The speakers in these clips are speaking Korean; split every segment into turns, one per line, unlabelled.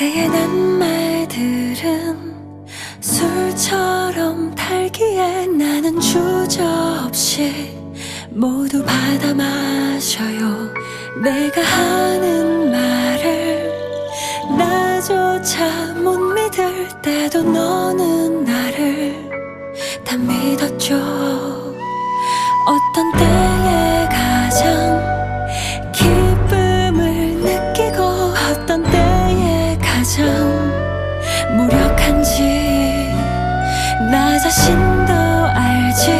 그대의 낱말들은 술처럼 달기에 나는 주저없이 모두 받아 마셔요. 내가 하는 말을 나조차 못 믿을 때도 너는 나를 다 믿었죠. 어떤 때에 가장 기쁨을 느끼고 어떤 때에 가장 무력한지 나 자신도 알지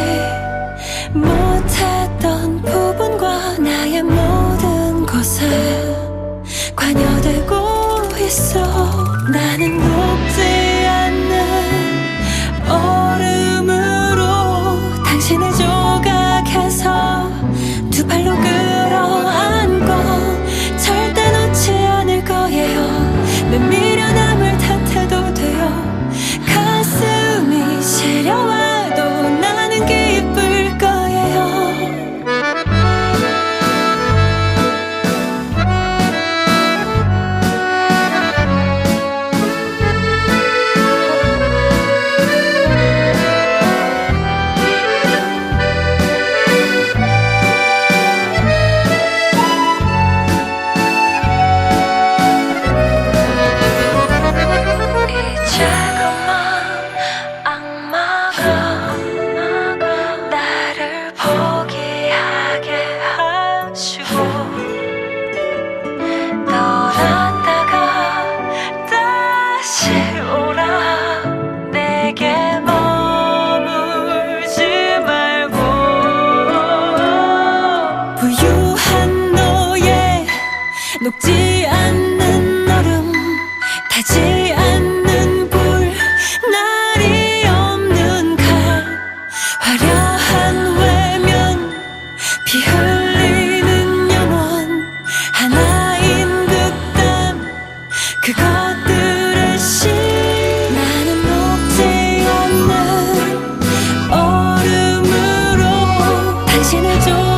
고요한 너의 녹지 않는 얼음 타지 않는 불 날이 없는 칼 화려한 외면 비 흘리는 영혼 하나인 듯한 그것들의 시 나는 녹지 않는 얼음으로 당신을 줘